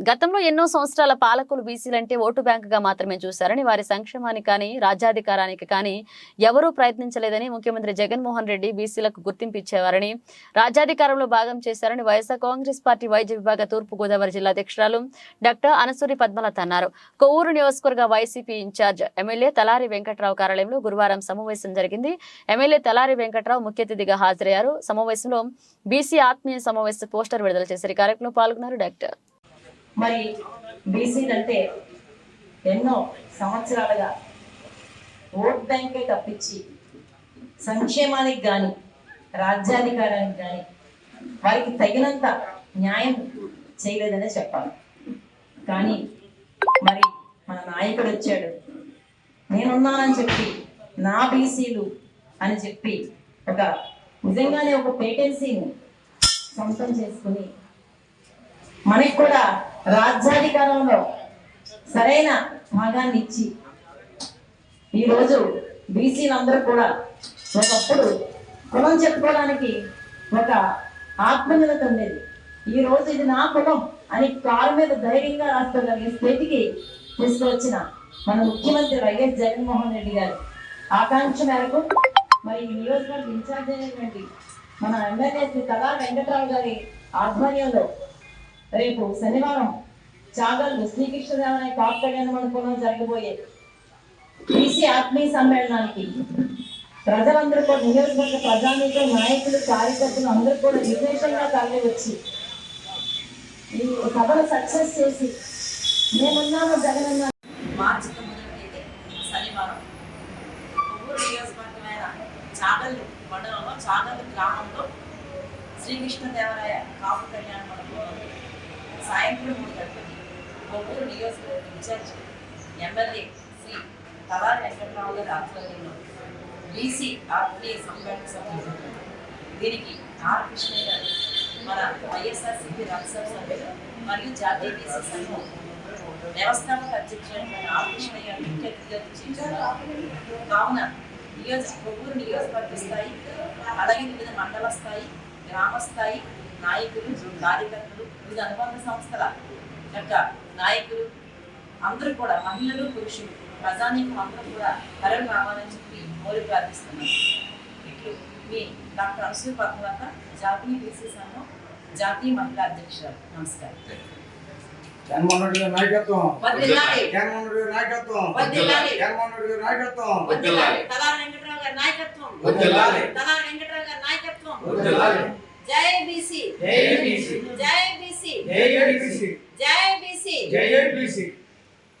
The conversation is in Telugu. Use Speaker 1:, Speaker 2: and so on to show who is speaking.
Speaker 1: గతంలో ఎన్నో సంవత్సరాల పాలకులు బీసీలంటే ఓటు బ్యాంకుగా మాత్రమే చూశారని వారి సంక్షేమానికి కానీ రాజ్యాధికారానికి కానీ ఎవరూ ప్రయత్నించలేదని ముఖ్యమంత్రి జగన్మోహన్ రెడ్డి బీసీలకు గుర్తింపు ఇచ్చేవారని రాజ్యాధికారంలో భాగం చేశారని వైఎస్ఆర్ కాంగ్రెస్ పార్టీ వైద్య విభాగ తూర్పు గోదావరి జిల్లా అధ్యక్షురాలు డాక్టర్ అనసూరి పద్మలత అన్నారు. కొవ్వూరు నియోజకవర్గ YCP incharge MLA Talari Venkatrao కార్యాలయంలో గురువారం సమావేశం జరిగింది. ఎమ్మెల్యే తలారి వెంకట్రావు ముఖ్య అతిథిగా హాజరయ్యారు. సమావేశంలో బీసీ ఆత్మీయ సమావేశ పోస్టర్ విడుదల చేశారు. కార్యక్రమంలో పాల్గొన్నారు డాక్టర్.
Speaker 2: మరి బీసీలు అంటే ఎన్నో సంవత్సరాలుగా ఓట్ బ్యాంకే తప్పించి సంక్షేమానికి కానీ రాజ్యాధికారానికి కానీ వారికి తగినంత న్యాయం చేయలేదనే చెప్పాలి. కానీ మరి మన నాయకుడు వచ్చాడు. నేనున్నానని చెప్పి నా బీసీలు అని చెప్పి ఒక నిజంగానే ఒక పేటెన్సీని సొంతం చేసుకుని మనకి కూడా రాజ్యాధికారంలో సరైన భాగాన్ని ఇచ్చి ఈరోజు బీసీలందరూ కూడా ఒకప్పుడు కులం చెప్పుకోవడానికి ఒక ఆత్మీయత ఉండేది. ఈ రోజు ఇది నా కులం అని కారు మీద ధైర్యంగా రాసుకోగలిగే స్థితికి తీసుకొచ్చిన మన ముఖ్యమంత్రి వైఎస్ జగన్మోహన్ రెడ్డి గారు. ఆకాంక్ష మేరకు మరి ఈ నియోజకవర్గ ఇన్ఛార్జ్ అయినటువంటి మన ఎమ్మెల్యే శ్రీ కళా వెంకట్రావు గారి ఆధ్వర్యంలో రేపు శనివారం చాగల్లు శ్రీకృష్ణదేవరాయ కాపు కళ్యాణ మండపంలో జరగబోయే బీసీ ఆత్మీయ సమ్మేళనానికి ప్రజలందరూ కూడా నియోజకవర్గ ప్రజానీకులు నాయకులు కార్యకర్తలు అందరూ కూడా విశేషంగా తరలి వచ్చి ఈ సభను సక్సెస్ చేసి మేమున్నాము జగనన్న. మార్చి తొమ్మిదవ తేదీ శనివారం. కొవ్వూరు నియోజకవర్గమైన చాగల్లు మండలంలో చాగల్లు గ్రామంలో శ్రీకృష్ణదేవరాయ కాపు కళ్యాణ మండపంలో సాయంత్రం మూడు గంటలకి కొవ్వూరు నియోజకవర్గ ఇన్ఛార్జ్ ఎమ్మెల్యే శ్రీ తలా వెంకట్రావు గారి ఆధ్వర్యంలో బీసీ ఆత్మీయ సమ్మేళన సభ్యులు దీనికి ఆర్ కృష్ణయ్య గారు మన వైఎస్ఆర్సీపీ రాజ్యసభ సభ్యులు మరియు జాతీయ బీసీ సంఘం వ్యవస్థాపక అధ్యక్షుడైన ఆర్ కృష్ణయ్య గారు ముఖ్య అతిథిగా విచ్చేశారు. కావున నియోజక కొవ్వూరు నియోజకవర్గ స్థాయి అలాగే వివిధ మండల స్థాయి గ్రామ స్థాయి నాయకులు కార్యకర్తలు వివిధ అనుబంధ సంస్థల యొక్క నాయకులు అందరూ కూడా మహిళలు పురుషులు ప్రజానీకం అందరూ కూడా తరలి రావాలని చెప్పి కోరి ప్రార్థిస్తున్నాను ఇట్లు మీ డాక్టర్ అనసూయ పద్మలత జాతీయ బీసీ సంఘం జాతీయ మహిళా అధ్యక్షురాలు. నమస్కారం.
Speaker 3: జగన్మోహన్ రెడ్డి గారి నాయకత్వం. జగన్మోహన్ రెడ్డి నాయకత్వం. జగన్మోహన్ రెడ్డి నాయకత్వం.
Speaker 2: నాయకత్వం. నాయకత్వం. జై బీసీ.
Speaker 3: జై బీసీ.
Speaker 2: జై బీసీ.
Speaker 3: జై ఏబీసీ
Speaker 2: జై బీసీ.
Speaker 3: జై ఏబీసీ